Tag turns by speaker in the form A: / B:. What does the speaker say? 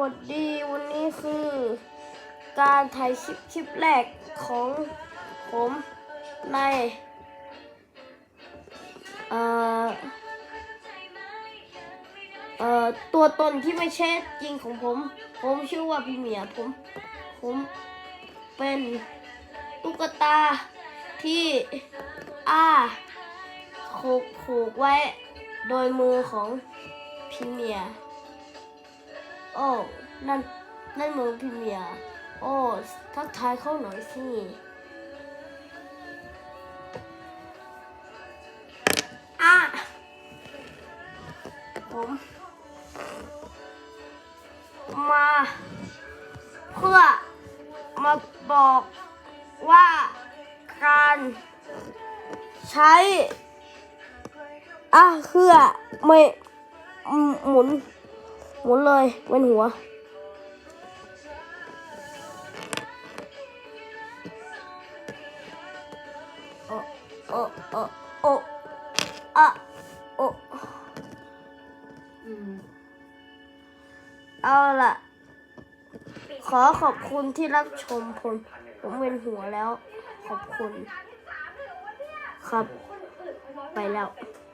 A: วัสดีวันนี้คือ การถ่ายคลิปคลิปแรกของผมในเอ่อเอ่อตัวตนที่ไม่ใช่จริงของผม ผมชื่อว่าพี่เหมียผม ผมเป็นตุ๊กตาที่อ้าผูกผูกไว้โดยมือของพี่เหมีย โอ้นั่นนั่นมือพี่เมียโอ้ทักทายเขาหน่อยสิอะผมมา เพื่อมาบอกว่าการใช้อะเครือไม่หมุน มุนเลยเว้นหัว โอ้โอ้โอ้โอ้อะโอ้อืมเอาล่ะ ขอขอบคุณที่รับชมผมผมเวียนหัวแล้ว ขอบคุณ ครับ ไปแล้ว